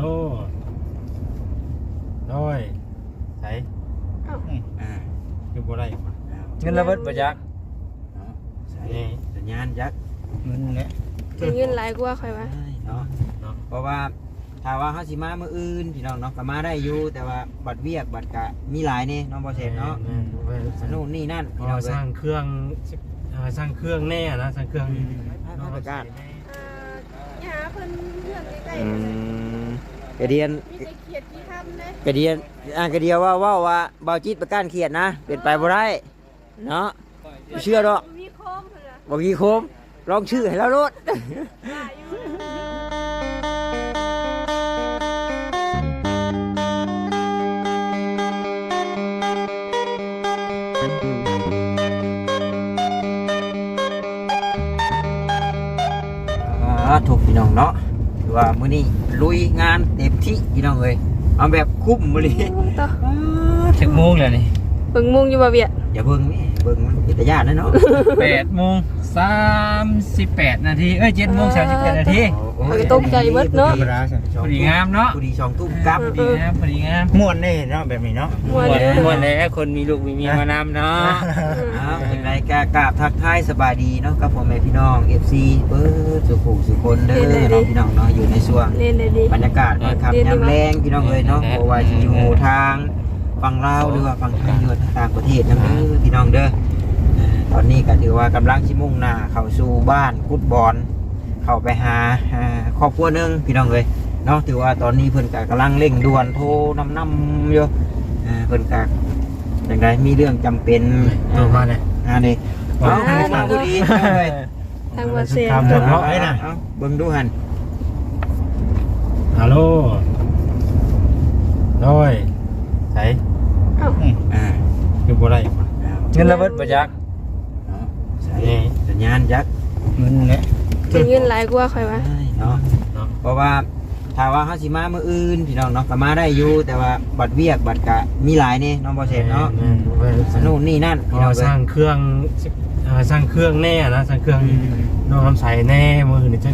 ลโน้อยใส่อ่าคือบ่ได้มาเงินระเบิดบ่จักเนาะใส่นี่สัญญาณยักษ์เงินเนี่ยจะเงินหลายกว่าค่อยว่าเนาะเนาะเพราะว่าถ้าว่าเฮาสิมามื้ออื่นพี่น้องเนาะก็มาได้อยู่แต่ว่าบัตรเวียกบัตรกะมีหลายนี่น้องบ่เสร็จเนาะแม่ๆแม่ๆสนุนู่กนนี่นั่นพพี่อน้องสเอ้ร้ายงเครื่องเอ่อสร้างเครื่องแน่นะสร้างเครื่องให้พระประกาศอ่าอย่าหาเพิ่นเพื่อนใกล้อืๆนะม กระเดียนมีแต่เขียดกี่คำนะกระเดียนอ่ากระเดียวว่าว่าว่าเบาจิตประกันเครียดนะเป็นไปบ่ได้เนาะบ่เชื่อดอกมีโคมเพิ่นน่ะบ่มีโคมลองชื่อให้แล้วโลดหลายอยู่อ่าถูกพี่น้องเนาะ ถือว่ามื้อนี้ลุยงานเต็มที่พี่น้องเอ้ยเอาแบบคุ้มมื้อนี้ต่อถึงโมงแล้วนี่เบิ่งมุงอยู่บ่เวียดอย่าเบิ่งนี่เบิ่งมันเป็นตาญาตินะเนาะแปดโมงสามสิบแปดนาทีเอ้ยเจ็ดโมงสามสิบแปดนาที โอ้ ยเออตกใจเบิดเนาะ พอดีงามเนาะพอดีสองทุ่มกลับพอดีงามพอดีงามม่วนนี่เนาะแบบนี้เนาะม่วนม่วนเด้อม่วนแล้วคนมีลูกมีเมียมานำเนาะอ้าวอย่างไรกากราบทักทายสบายดีเนาะกับพ่อแม่พี่น้อง FC เบิดสุขุสุคนเด้อเนาะพี่น้องเนาะอยู่ในช่วง เล่นได้ดีบรรยากาศนะครับเรียนดียามมากแรงพี่น้องเลยเนาะเพราะว่าจะอยู่ทางฝั่งลาวหรือว่าฝั่งไทยหรือว่าทางต่างประเทศนั่นเด้อพี่น้องเด้ออ่าตอนนี้ก็ถือว่ากำลังชิมุ่งหน้าเข้าสู่บ้านกุดบอล เข้าไปหาอ่าครอบครัวหนึงพี่น้องเลยเนาะถือว่าตอนนี้เพิ่นก็กำลังเร่งด่วนโทรนำนำอยู่อ่าเพิ่นก็อย่างไรมีเรื่องจำเป็นตัวมาเลยอ่านี่เอาเอามาพอดีพี่น้องเลยทางบ่เสียครับเอาเอาเอาเอาเบิ่งดูหันฮัลโหลโน้อยใส่อ่าคือบ่ได้มาเงินระเบิดบ่จักเนาะใส่สัญญาณยักษ์เงินเนี่ย จะเงินหลายกว่าค่อยว่าเนาะเนาะเพราะว่าถ้าว่าเฮาสิมามื้ออื่นพี่น้องเนาะก็มาได้อยู่แต่ว่าบัตรเวียกบัตรกะมีหลายนี่น้องบ่เสร็จเนาะแม่ๆแม่ๆนู่นนี่นั่นพพี่อน้องสเอ้ร้ายงเครื่องเอ่อสร้างเครื่องแน่นะสร้างเครื่องน้องน้ำใสแน่มือนี่จะ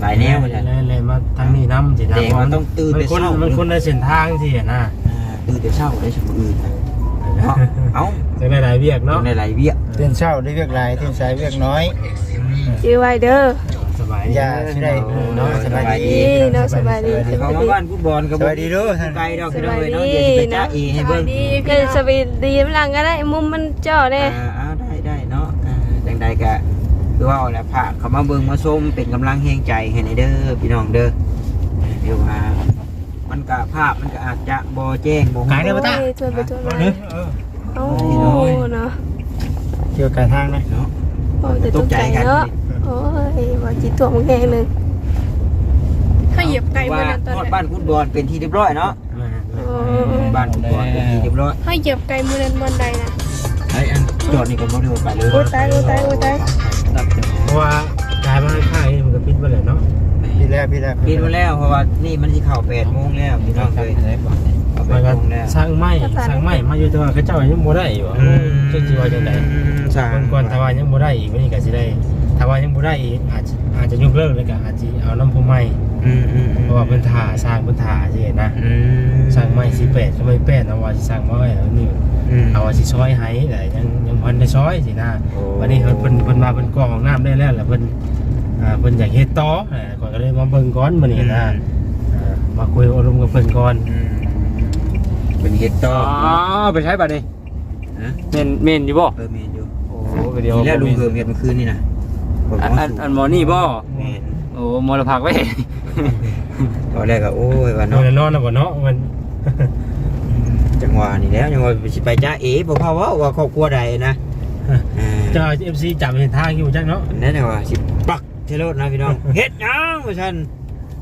หลายแนวจ้ะเลยเลยมาทางนี้น้ำสินะเด็กมันต้องตื่นมัแต่นคนเช้ามันคนในเส้นทางสิอะนะอ่าตื่นแต่เช้าได้ชั่วโมงอื่นนะเนาะเอ้าจะได้หลายเวียกต้อเนาะงได้หลายเวียกเตือนเช้าได้เวียกหลายเตือนสายเวียกน้อย ชื่อไว้เด้อสบายดีอย่าสิได้เนาะสบายดีดีเนาะสบายดีสเขาบายมาดีบ้านฟุตบอลก็สบายดีเด้อท่าน ไกลดอกสพี่น้องบายเอ้ยดีเนาะเดี๋ยวสิไปจ้าเนาะเอให้เบิ่งก็สบายดีมหลังก็ได้มุมมันจ่อแน่อ่าเอาได้ได้เนาะอ่าจังใดก็คือว่าเอาแหละพระเขามาเบิ่งมาชมเป็นกำลังแห่งใจให้ในเด้อพี่น้องเด้อเดี๋ยวว่ามันก็ภาพมันก็อาจจะบ่แจ้งบ่ไกลเด้อปะตา โอ้ยชวนไปชวนมาเด้อโอ้เนาะเกี่ยวกับทางนะเนาะโอ้ ยแต่ตตกกใจใจกันเนาะโอ้ยว่าจิตตัวมึงแห้งหนึงถ้าเหยียบไก่ว่าเมื่อนั้นตอนทอดนั้นบ้านฟุตบอลเป็นที่เรียบร้อยเนาะโอ้บ้านฟุตบอลเป็นที่เรียบร้อยให้เหยียบไก่เมื่อนั้นวันใดนะไอ้อันจอดนี่ก็บ่ได้ไปเลยโอ้ตายโอ้ตายโอ้ตายเพราะว่ากายมันค่ายมันก็ปิดไปเลยเนาะพี่แล้วพี่แล้วกินมาแล้วเพราะว่านี่มันสิเข้า8โมงแล้วพี่น้องเอ้ย เข้ามัน8ก็โมงแล้วสร้างไม้สร้างไม้มาอยู่แต่ว่าเขาเจ้ายังบ่ได้อยู่อะจะสิว่าจังไดสร้างคนก่อนถ้าว่ายังบ่ได้อีกวันนี้ก็สิได้ถ้าว่ายังบ่ได้อีกอาจจะอาจจะยกเลิกเลยก็อาจจะเอาน้ำพุใหม่อืมอืมเพราะว่าเพิ่นถ่าสร้างเพิ่นถ่าสินะอืมสร้างไม้สิ8ก็ไม่แป้นเอาว่าสิสร้างมาไว้แล้วนี่อืม เอาว่าสิซอยให้แต่ยังยังพันได้ซอยสินะโอ้ วันนี้เพิ่นเพิ่นเพิ่นมาเพิ่นกรองของน้ำได้แล้วแล้วเพิ่นอ่าเพิ่นอยากเฮ็ดต่ออ่าก่อนก็เลยมาเบิ่งก่อนมื้อนี้นะอ่ามาคุยอารมณ์กับเพิ่นก่อน อืม เป็นเฮ็ดต่ออ๋อไปใช้บัตรดิฮะเมนเมนอยู่บ่เออเมนอยู่โอ้ไปเดียวทีแรกลุงเหิมเฮ็ดเมื่อคืนนี่นะผมอันว่าอันสูงอันหมอนี่บ่แม่นโอ้มรพักไว้ ตอนแรกก็โอ้ยว่าเนาะเนาะนอนแล้วบ่เนาะมันจังหวะนี่แล้วยังว่าสิไปจ้าเอ๋บ่พาเว่าว่าครอบครัวใดนะอ่าเจ้า FC จับเห็นทางอยู่จักเนาะนั่นแหละว่าสิปักเทโลดนะพี่น้องเฮ็ดหยังว่าซั่น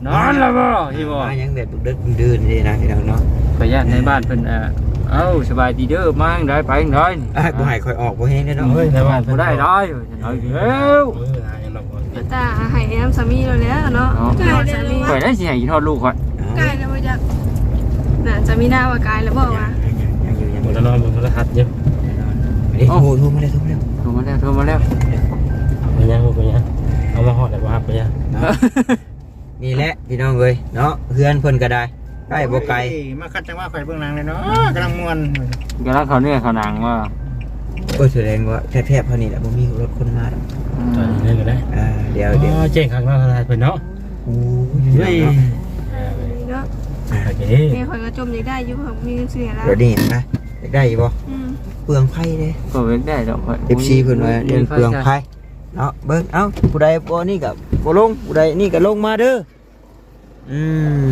นอนแล้วบ่ที่บ่มาหยังแบบดึกๆดื่นๆนี่นะพี่น้องเนาะขออนุญาตในบ้านเพิ่นเอ่อเอ้าสบายดีเด้อมาจั่งได้ไปจั่งได้อะบ่ให้ค่อยออกบ่แฮงเด้อเนาะเฮ้ยในบ้านบ่ได้ได้เอาอีกแล้วเออหายังดอกบ่มาตาให้น้ำสามีเราแล้วเนาะเนาะกายสามีข่อยได้สิให้กินทอดลูกข่อยกายแล้วบ่จักน่ะจะมีหน้าว่ากายแล้วบอกว่ายังอยู่ยังอบ่ยู่ได้นอนบ่ได้หัดอยู่เอ้ยโทรโทรมาเลยโทรมาเลยโทรมาแล้วโทรมาแล้วไปยังบ่ไปยังเอามาฮอดแล้วบ่ครับไปยังบ นี่แหละพี่น้องเอ้ยเนาะเพื่อนเพิ่นก็ได้ใกล้บ่ไกลมาคัดจังว่าข่อยเบื้องหลังเลยเนาะกำลังม่วนก็แล้วเขาเนี่ยเขาหนังว่าก็แสดงว่าแทบๆเท่านี้แหละบ่มีรถคนมาดอกตอนนี้เลยก็ได้อ่าเดี๋ยวอ๋เดี๋ยวอเจ๊งข้างนอกอะไรเพิ่นเนาะโอ้เฮ้ยยเนาะโอเคแม่ข่อยก็จมอยากได้อยู่ค่ะมีเงินเสียแล้วเดี๋ยวนี้เห็นไหมอยากได้อยู่บ่อืมเปลืองไผเด้ ก็เว้นได้ดอก FC เพิ่นว่าเรื่องเปลืองไผเนาะเบิ่งเอ้าผู้ใดบ่นี่ก็บ่ลงผู้ใดนี่ก็ลงมาเด้อ อืม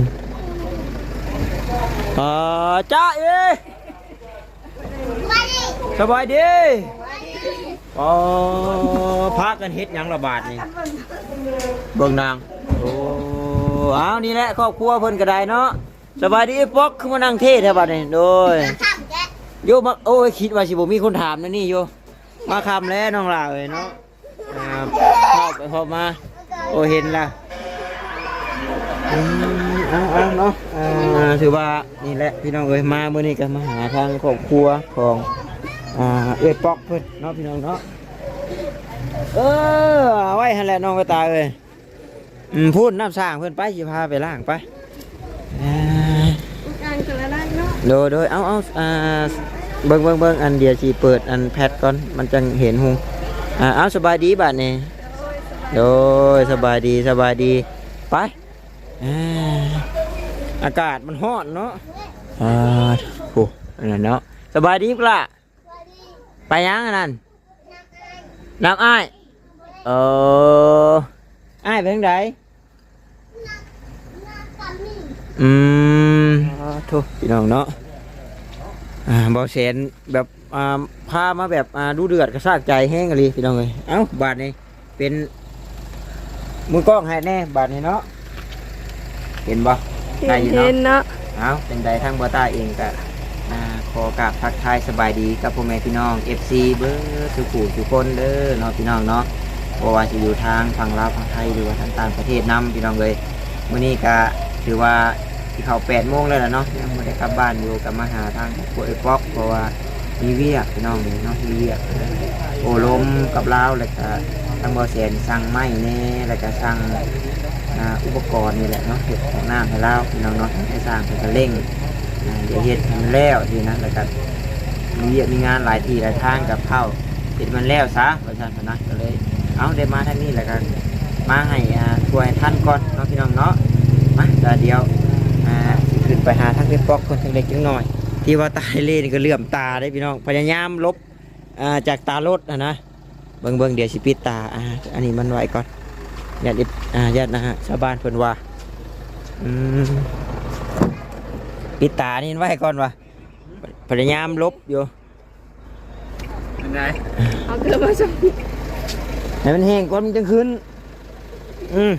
อ่าจ้าเอสบายดีอ๋อพากันเฮ็ดหยังระบาดนี่เบิ่งนางโอ้เอานี่แหละครอบครัวเพิ่นก็ได้เนาะสบายดีปอกคือมานั่งเทศแท้บัดนี้โดยโยมาโอ้ยคิดว่าสิบ่มีคนถามนะนี่โยมาคำแล้วน้องลาเอ้ยเนาะอ่าเข้าไปพอมาโอ้เห็นละอืม เอาเอาเนาะอ่าถือว่านี่แหละพี่น้องเอ้ยมาเมื่อนี้ก็มาหาทางครอบครัวของอ่าเอ้ยปอกเพิ่นเนาะพี่น้องเนาะเออเอาไว้หั่นแหละน้องกระตายเอ้ยอืมพูดน้ำสร้างเพิ่นไปสิพาไปล้างไปอ่างานกันแล้วได้เนาะโดยโดยเอาเอาอ่าเบิ้งเบิ้งเบิ้งอันเดียวสิเปิดอันแพทก่อน มันจังเห็นหงอ่าเอาสบายดีบัดนี้โดยสบายดีสบายดี ไป อ่าอากาศมันร้อนเนาะอ่าโอ้อันนั้นเนาะสบายดีปะล่ะไปยังอันนั้นน้ำอ้ายเอออ้ายไปทางไหนอืมโทุพี่น้องเนาะอ่าบอเซนแบบอ่าพามาแบบอ่าดูเดือดกระซากใจแห้งกันเลยพี่น้องเลยเอ้าบาทนี้เป็นมือกล้องให้แน่บาทนี้เนาะ เห็นบ่ได้อยู่เห็เนาะนเนาะเอาเป็นใดทั้งบัวตาเองก็อ่าขอกราบทักทายสบายดีกับพ่อแม่พี่น้อง FC เบอร์สุขูสุคนเด้อเนาะพี่น้องเนาะบ่ว่าจะอยู่ทางฝั่งลาวฝั่งไทยหรือว่าทางต่างประเทศนํพี่น้องเลยมื้อนี้ก็ถือว่าที่เขา8โมงแล้วล่ะเนาะยังบ่ได้กลับบ้านอยู่กับมาหาทางครอบครัวไอ้ป๊อกเพราะว่ามีเวียกพี่น้องนี่เนาะมีเวียก โอ้ลมกับลาวแล้วก็ทางบ่แสนสั่งไม้แน่แล้วก็สั่ง อุปกรณ์นี่แหละเนาะเฮ็ดของน้ำให้ลาพี่น้องเนาะให้สร้างเพิ่นก็เร่งเดี๋ยวเฮ็ดมันแล้วทีนะแล้วก็มีเวียกมีงานหลายที่หลายทางกับเข้าเฮ็ดมันแล้วซะประชาชนนะก็เลย เอาได้มาทางนี้แล้วกันมาให้อ่าช่วยท่านก่อนเนาะพี่น้องเนาะมาเดี๋ยวเดียวขึ้นไปหาทางเพชรปอกคนทางเล็กจังหน่อย ที่ว่าตายเล่นี่ก็เลื่อมตาได้พี่น้องพยายามลบจากตารถนะนะเบิ่งเบิ่งเดี๋ยวสิปิดตาอ่าอันนี้มันไว้ก่อน ญาติอ่าญาตินะฮะชาวบ้านเพิ่นว่าอืมปิดตานี่ไว้ก่อนวะพยายามลบอยู่เป็นไงเอาเกลือมาส่งให้มันแห้งก่อนมันจะขึ้น อืม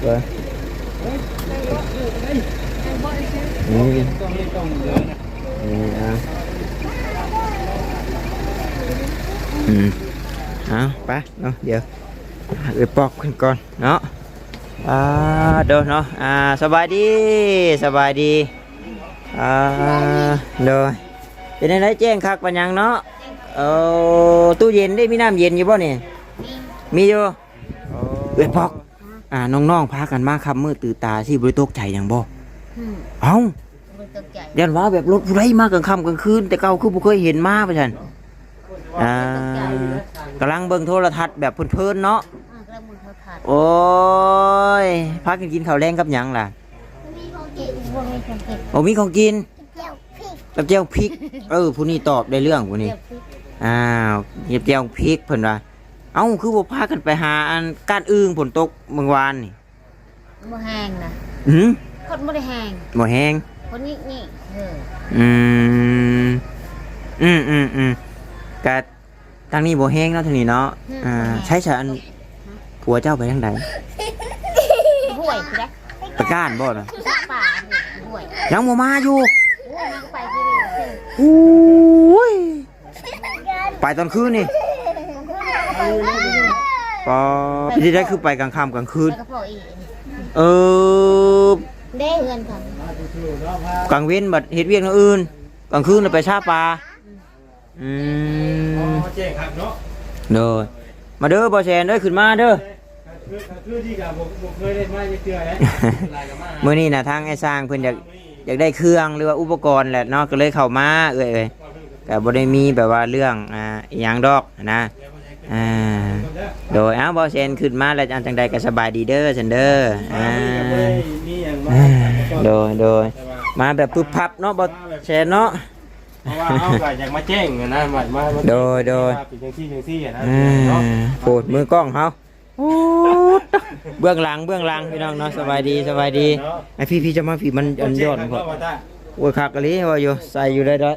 เปิดนี่นี่เอาอืมเอาไปเนาะเดี๋ยว ไปปอกกันก่อนเนาะอ่าเดี๋ยวเนาะอ่าสบายดีสบายดีอ่าเดี๋ยวเป็นยังไงแจ้งคักปัญญังเนาะเอาตู้เย็นได้มีน้ำเย็นอยู่บ่เนี่ยมีอยู่เอ้ยพอกอ่าน้องๆพากันมาคำมืดตื่นตาสิบริโตกใจอย่างบ่เอ้ายันว่าแบบรถไรมากกลางค่ำกลางคืนแต่เก่าคือบ่เคยเห็นมาไปฉันอ่ากำลังเบิ่งโทรทัศน์แบบเพลินๆเนาะ โอ้ยพากันกินข้าวแรงกับหยังล่ะโอ้มีของกินกับเจียวพริก เออผู้นี้ตอบได้เรื่องผู้นี้อ้าวเหยียบเจียวพริกเพิ่นว่าเอ้าคือบ่พากันไปหาอันก้านอึ่งฝนตกเมื่อวานนี่บ่แห้งนะหืมคนบ่ได้แห้งบ่แห้งคนนี้นี่เอออืมอืมอืมอืมกะทางนี้บ่แห้งเนาะทางนี้เนาะอ่าใช้ฉะอัน ผัวเจ้าไปทางใดห่วยคือได้ไปก้านบ่น่ะป่าห่วยยังบ่มาอยู่โอ้ยมันก็ไปที่นี่คืออุ้ยไปตอนคืนนี่ปอพี่ที่ได้คือไปกลางค่ำกลางคืน แล้วก็พออีกเออได้เงินค่ะกลางเว้นบัดเฮ็ดเวียกอย่างอื่น กลางคืนน่ะไปชาปลาอืมเจ๊งครับเนาะ เด้อมาเด้อบ่แซนเด้อขึ้นมาเด้อ คือคือที่กับผมผมเคยได้มาเชื่อๆนะลายกับมามื้อนี้น่ะทางไอ้สร้างเพิ่นอยากอยากได้เครื่องหรือว่าอุปกรณ์แหละเนาะก็เลยเข้ามาเอ้ยเอ้ยก็บ่ได้มีแบบว่าเรื่องอ่าอหยังดอกนะอ่าโดยเอ้าบ่เซนขึ้นมาแล้วอันจังใดก็สบายดีเด้อซันเด้ออ่ามีอย่างมาอ่าโดยโดยมาแบบปึ๊บพับเนาะบ่แซนเนาะ เพราะว่าเอาก็อยากมาแจ้งนะมามาโดยโดย เป็นจังซี่จังซี่นะ อ่เนาะาโปรดมือกล้องเฮา โอ้เบื้องหลังเบื้องหลังพี่น้องเนาะสบายดีสบายดีไอพี่พี่จะมาพี่มันอันยอดพอโอ้ยคักกะลีว่าอยู่ใส่อยู่ได้ด้วย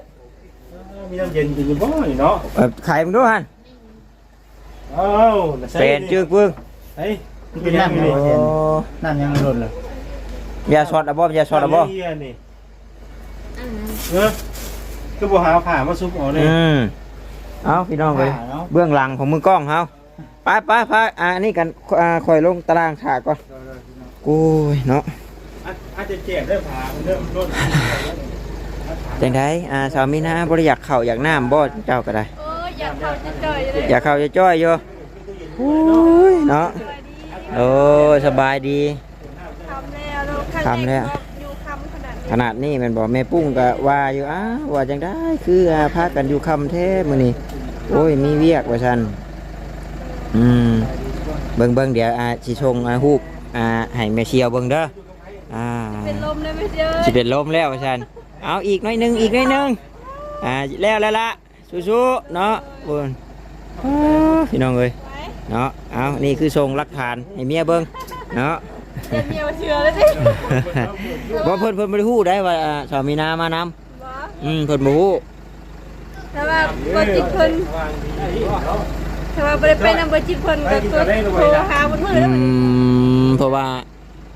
มีน้ำเย็นอยู่บ่นี่เนาะเอ่อขายมึงด้วยฮันเอ้าแปดจึกเบิ่งเฮ้ยเป็นน้ำยังโอ้เย็นน้ำยังหล่นเลยยาช็อตอะบ่ยาช็อตอะบ่นี่เออคือบ่หาผ้ามาซุบเอาเลยอืมเอาพี่น้องเลยเบื้องหลังของมือกล้องเฮา ไปไปไปอ่านี่กันอ่าคอยลงตารางฉากก่อนโอ้ยเนาะอาจจะเจ็บได้ผ้ามันเริ่มร่นจังไดอ่าสาวมีนาบ่ได้อยากเข้าอยากน้ำบ่เจ้าก็ได้โอ้ยอยากเข้าจะจ่อยเลยอยากเข้าจะจ้อยอยู่โอ้ยเนาะโอ้ยสบายดีทำแล้วเราข้างทำแล้วอยู่คำขนาดนี้ขนาดนี้แมันบอกแม่ปุ้งก็ว่าอยู่อ้าวว่าจังได้คืออ่าพากันอยู่คำแท้มื้อนี้โอ้ยมีเวียกว่าซั่น อืมเบิ่งเบิ่งเดี๋ยวอ่าสิชงอ่าฮูกอ่าให้แม่เชียวเบิ่งเด้ออ่าเป็นลมเลยไม่เจอสิเป็นลมแล้วว่าซั่นเอาอีกหน่อยหนึงอีกหน่อยหนึงอ่าแล้วแล้วละสู้ๆเนาะบุญอ้าวพี่น้องเอ้ยเนาะเอานี่คือทรงหลักฐานให้เมียเบิ่งเนาะเดี๋ยวเมียมาเชื่อเลยสิบ่เพิ่นเพิ่นบ่ได้ฮู้ได้ว่าอ่าสามีนามานำบ่อืมเพิ่นบ่ฮู้แต่ว่าบ่จิตเพิ่น แต่ว่าบ่ได้ไปนำบ่จิตเพิ่นก็ตัวโทรหาบนมืออืแล้วมันเพราะว่า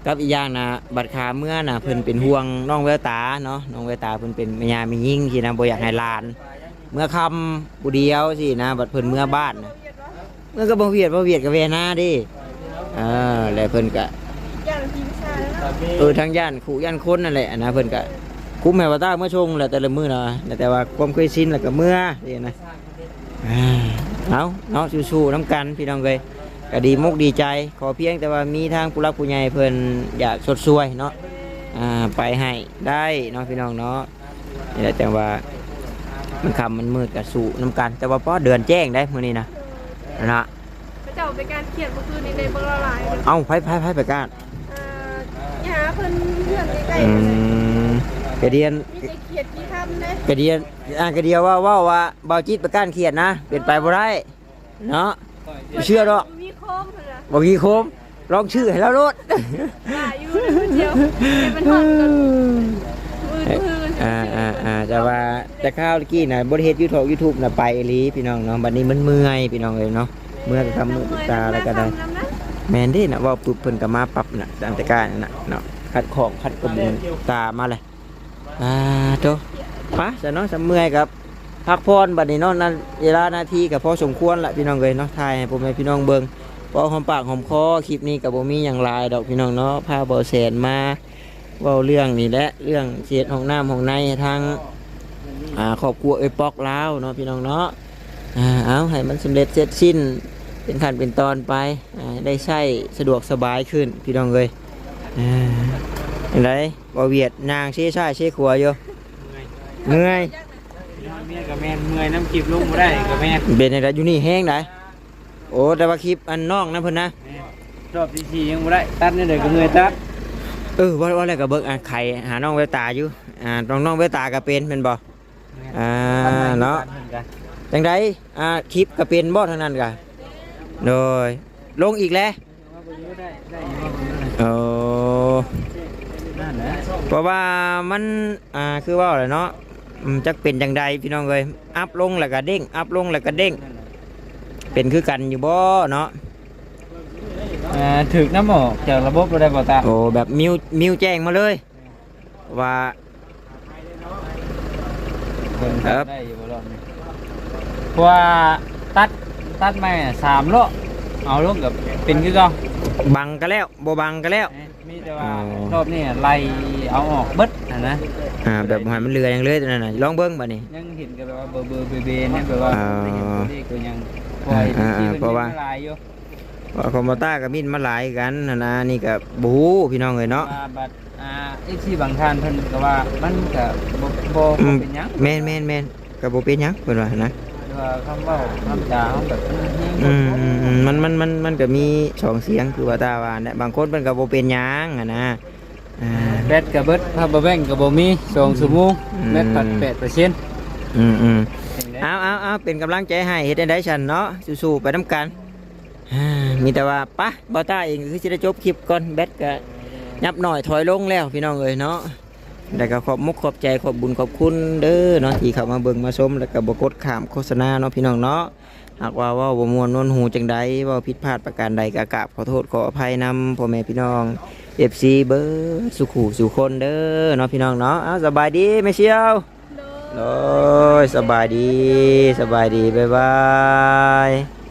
กับอีกอย่างนะบัดขาเมื่อน่ะเพิ่นเป็นห่วงน้องแววตาเนาะน้องแววตาเพิ่นเป็นแม่ยามียิ่งสินะบ่อยากให้หลาน เมื่อคำผู้เดียวสินะบัดเพิ่นเมื่อบ้านนะเมื่อก็บ่เวียดบ่เวียดกับเวนาดิเออแล้วเพิ่นก็อย่างทีมชาแล้วเนาะเออทางย่านขู่ย่านคนนั่นแหละนะเพิ่นก็คุ้มแม่ว่าตาเมื่อชงแหละแต่ละมื้อนะแต่ว่าความเคยชินแล้วก็เมื่อนี่นะอ่า เอาเนาะสู้ๆน้ำกันพี่น้องเอ้ยก็ดีมุกดีใจ ขอเพียงแต่ว่ามีทางผู้รักผู้ใหญ่เพิ่นอยากสดสวยเนาะอ่าไปให้ได้เนาะพี่น้องเนาะนี่แหละแต่ว่ามันคำมันมืดกับสู้น้ำกัน แต่ว่าพอเดือนแจ้งได้มื้อนี้นะนะพระเจ้าเป็นการเขียนเมื่อคืนนี้ในเบิ่งละลายเลยเอ้าไผไผไผไปก้านอ่าอย่าหาเพิ่นเพื่อนใกล้อืๆ กันเลยมกระเดียนมีแต่เขียนกี่คำเด้กระเดียอ่ากระเดียวว่าว่าว่าเบาจิตประกันเขียนนะเปลี่ยนไปบ่ได้เนาะบ่เชื่อดอกมีโคมเพิ่นน่ะบ่มีโคมลองชื่อให้แล้วรถว่าอยู่คนเดียวให้มันฮอดกันมือมืออ่าอ่าอ่าแต่ว่าแต่ข้าวเมื่อกี้น่ะบ่ได้เฮ็ด YouTube YouTube น่ะไปอีหลีพี่น้องเนาะบัดนี้มันเมื่อยพี่น้องเอ้ยเนาะเมื่อยก็ทำมือตาแล้วก็ได้แม่นเด้น่ะเว่าปุ๊บเพิ่นก็มาปรับน่ะตามแต่การนั่นน่ะเนาะคัดของคัดกระบุงตามาเลย อ่าโตปะซะเนาะสำเมื่อยครับพักพรบัดนี้เนาะนั่นเวลานาทีก็พอสมควรละพี่น้องเอ้ยเนาะถ่ายให้พ่อแม่พี่น้องเบิ่งพอหอมปากหอมคอคลิปนี้ก็บ่มีหยังหลายดอกพี่น้องเนาะพาเบาแสนมาเว้าเรื่องนี่แหละเรื่องเสียดห้องน้ำห้องในทางอ่าครอบครัวเอ้ยปอกลาวเนาะพี่น้องเนาะอ่าเอาให้มันสำเร็จเสร็จสิ้นเป็นขั้นเป็นตอนไปได้ใช้สะดวกสบายขึ้นพี่น้องเลยอ่า เห็นไรบ่เวียดนางเชี่ยชายเชี่ยขัวอยู่เมื่อยเมียกับแม่เมื่อยน้ำกิบลุงบ่ได้กับแม่เป็นอะไรอยู่นี่แห้งไหนโอ้แต่ว่าคลิปอันนองนะเพิ่อนนะรอบที่ยังบ่ได้ตัดนี่เด้อก็เมื่อยตัดเออว่าว่าอะไรกับเบิกอะไข่หาน้องเวตาอยู่อ่าน้องน้องเวตาก็เป็นเป็นบ่อ่าเนาะจังไดอ่าคลิปก็เป็นบ่เท่านั้นกะโดยลงอีกแล้วโอ้ เพราะว่ามันอ่าคือว่าอะไรเนาะอืมจักเป็นจังใดพี่น้องเอ้ยอัพลงแล้วก็เด้งอัพลงแล้วก็เด้งเป็นคือกันอยู่บ่เนาะอ่าถึกน้ำออกจากระบบบ่ได้บ่ตาโอ้แบบมิวมิวแจ้งมาเลย ว่าเพิ่นครับได้อยู่บ่รอบนี้เพราะว่าตัดตัดไม้อะสามรอบเอาลงกับเป็นคือเก่าบังก็แล้วบ่บังก็แล้ว มีแต่ว่าอ๋อ รอบนี้ไล่เอาออกเบิดนะนะอ่าแบบให้มันเรืออย่างเลยตัวนั้นน่ะลองเบิ่งบัดนี้ ยังเห็นกันแบบว่าเบอร์เบอร์เบเบเนี่ยแบบว่าอ่าได้เห็นตัวเลขก็ยังปล่อยอ่าอ่าที่เพราะว่า ลายอยู่ว่าคอมบต้ากับมินมาหลายกันนะนะนี่ก็บฮูพี่น้องเลยเนาะว่าบัดอ่าเอฟซีบางท่านเพิ่นก็ว่ามันก็บ่บ่อืบ่มเป็นหยังแม่นแม่นแม่นก็บ่เป็นหยังเพิ่นว่านะหรือว่า คำเว้าคำจาของแบบมันแฮงอืมอืมอืมมันมันมันมันก็มีสองเสียงคือว่าตาว่าเนี่ยบางคนเพิ่นก็บ่เป็นหยังอะนะอ่า แบตก็เบิดถ้าบ่แบ่งก็บ่มี2ชั่วโมงอืม แบตปัด8%อืมอืมจังได๋เอาเอาเอาเป็นกำลังใจให้เฮ็ดได้ได้ฉันเนาะสู้ๆไปน้ำกันอ่ามีแต่ว่าปะบอต้าเองก็คือสิได้จบคลิปก่อนแบตก็ยับหน่อยถอยลงแล้วพี่น้องเอ้ยเนาะ แต่ก็ขอบมุกขอบใจขอบบุญขอบคุณเด้อเนาะที่เข้ามาเบิ่งมาชมแล้วก็บ่กดข้ามโฆษณาเนาะพี่น้องเนาะหากว่าเว่าบ่ม่วนนวนหูจังใดเว่าผิดพลาดประการใดก็กราบขอโทษขออภัยนำพ่อแม่พี่น้อง FC เบิร์สุขูสุคนเด้อเนาะพี่น้องเนาะเอาสบายดีแม่เชียวโดยโอ้ยสบายดีสบายดีบ๊ายบาย